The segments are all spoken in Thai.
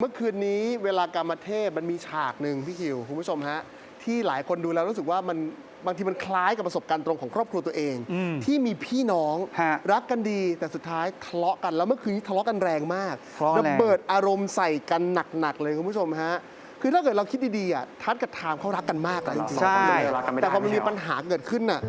เมื่อคืนนี้เวลากรรมเทพมันมีฉากหนึ่งพี่คิวคุณผู้ชมฮะที่หลายคนดูแล้วรู้สึกว่ามันบางทีมันคล้ายกับประสบการณ์ตรงของครอบครัวตัวเองอืมที่มีพี่น้องฮะรักกันดี แต่สุดท้ายทะเลาะกันแล้วเมื่อคืนนี้ทะเลาะกันแรงมากทะเลาะกันแรงระเบิดอารมณ์ใส่กันหนักๆเลยคุณผู้ชมฮะคือถ้าเกิดเราคิดดีๆอะทัดกับทามเขารักกันมากอะจริงๆใช่ แต่พอมันมีปัญหาเกิดขึ้นน่ะ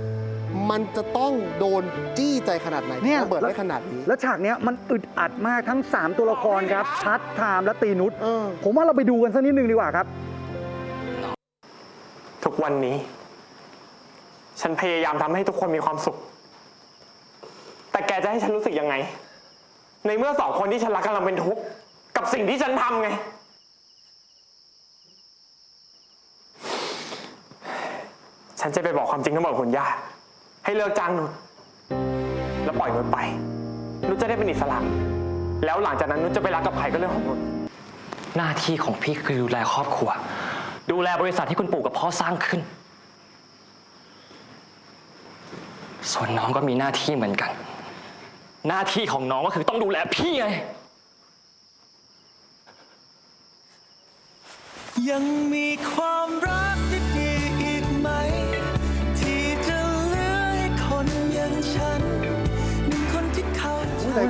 มันจะต้องโดนจี้ใจขนาดไหนเนี่ย ระเบิดได้ขนาดนี้ แล้วฉากเนี้ยมันอึดอัดมากทั้ง 3 ตัวละครครับชัดไทม์และตีนุชเออ ผมว่าเราไปดูกันสักนิดนึงดีกว่าครับ ทุกวันนี้ ฉันพยายามทำให้ทุกคนมีความสุข แต่แกจะให้ฉันรู้สึกยังไง ในเมื่อสองคนที่ฉันรักกำลังเป็นทุกข์กับสิ่งที่ฉันทำไง ฉันจะไปบอกความจริงทั้งหมดกับคุณย่า ให้เลิกจ้างนุชแล้วปล่อยนุชไป นุชจะได้เป็นอิสระ แล้วหลังจากนั้นนุชจะไปรักกับใครก็เรื่องของนุชหน้าที่ของพี่คือดูแลครอบครัว ดูแลบริษัทที่คุณปู่กับพ่อสร้างขึ้น ส่วนน้องก็มีหน้าที่เหมือนกัน หน้าที่ของน้องก็คือต้องดูแลพี่ไง ยังมีความรัก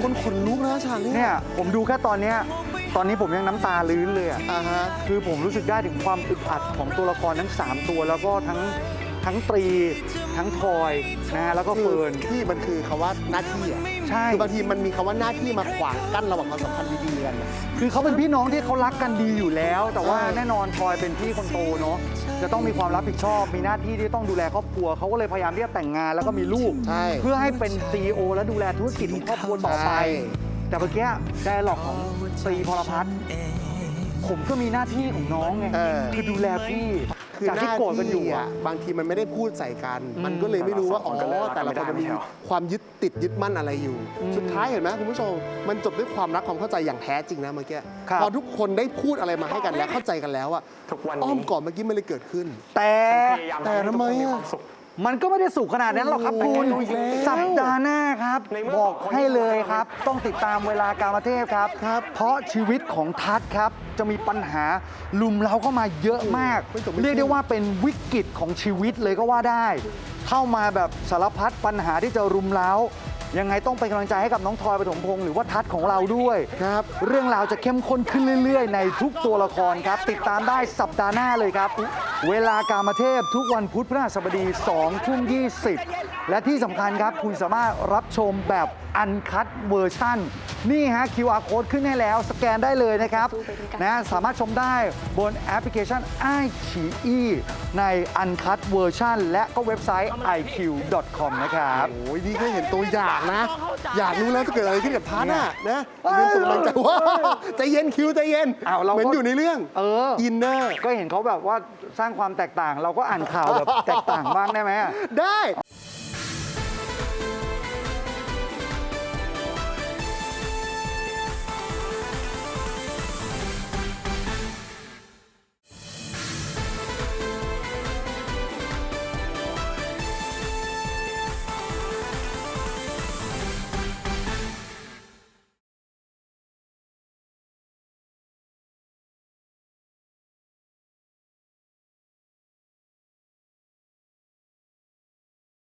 คนขนลุกนะฉากนี้เนี่ยผมดูแค่ตอนเนี้ยตอนนี้ผมยังน้ำตาลื้นเลยอะอ่าฮะ คือผมรู้สึกได้ถึงความอึดอัดของตัวละครทั้ง 3 ตัวแล้วก็ทั้งทั้งตรี ทั้งทอยนะฮะแล้วก็คือเฟิร์น ที่มันคือคำว่าหน้าที่อะ ใช่ คือบางทีมันมีคำว่าหน้าที่มาขวางกั้นระหว่างความสัมพันธ์ดีๆกันอะคือเขาเป็นพี่น้องที่เขารักกันดีอยู่แล้ว แต่ว่าใช่ แน่นอนทอยเป็นพี่คนโตเนาะจะต้องมีความรับผิดชอบ มีหน้าที่ที่ต้องดูแลครอบครัวเขาก็เลยพยายามที่จะแต่งงานแล้วก็มีลูก ใช่ เพื่อให้เป็นซีอและดูแลธุรกิจของครอบครัวต่อไป ใช่ แต่เมื่อกี้ไดร์ล็อกของตรีพลพัฒน์ผมก็มีหน้าที่ของน้องไงเออ คือดูแลพี่ คือจากหที่น้าโกรธกันอยู่ที่อะอะบางทีมันไม่ได้พูดใส่กันอืมมันก็เลยไม่รู้ว่าอ๋อแต่ละคนก็เลยรักกันแต่ละคนมันมีไม่ได้ไม่ใช่หรอความยึดติดยึดมั่นอะไรอยู่อืมสุดท้ายเห็นไหมคุณผู้ชม มันจบด้วยความรักความเข้าใจอย่างแท้จริงนะเมื่อกี้ครับ พอทุกคนได้พูดอะไรมาให้กันแล้วเข้าใจกันแล้วอะทุกวันอ้อนี้มกอดเมื่อกี้มันเลยเกิดขึ้น แต่ พยายามแต่ทำให้ทุกคนมีทำไมอะ ความสุข มันก็ไม่ได้สุขขนาดนั้นหรอกครับโอ้คุณโหอีกแล้วสัปดาห์หน้าครับในเมื่อบอกสองคนให้เลยที่ครับ ต้องติดตามเวลาการมาเทพครับครับ เพราะชีวิตของทัศน์ครับ จะมีปัญหาลุมเล้าเข้ามาเยอะมากไม่จบไม่สิ้นเรียกได้ว่าเป็นวิกฤตของชีวิตเลยก็ว่าได้ เข้ามาแบบสารพัดปัญหาที่จะรุมเล้า ยังไงต้องเป็นกำลังใจให้กับน้องทอยปฐมพงศ์หรือว่าทัศน์ของเราด้วยครับเรื่องราวจะเข้มข้นขึ้นเรื่อย ๆ ในทุกตัวละครครับ ติดตามได้สัปดาห์หน้าเลยครับ เวลาการมาเทพทุกวันพุธพฤหัสบดี2ทุ่ม20 และที่สำคัญครับคุณสามารถรับชมแบบอันคัดเวอร์ชั่น นี่ฮะ QR code ขึ้นให้แล้ว สแกนได้เลยนะครับนะสามารถชมได้บนแอปพลิเคชัน i อ e ในอันคัดเวอร์ชันและก็เว็บไซต์ iq.com นะครับโอ้ยนี่แค่เห็นตัวอย่างนะ อยากรู้แล้วจะเกิดอะไรขึ้นกับทัศน์น่ะนะเรียนส่งกำลังใจว่าใจเย็นคิวใจเย็นอ้าวเราก็เหมือนอยู่ในเรื่องเอออินเนอร์ก็เห็นเขาแบบว่าสร้างความแตกต่าง เราก็อ่านข่าวแบบแตกต่างบ้างได้ไหมอะได้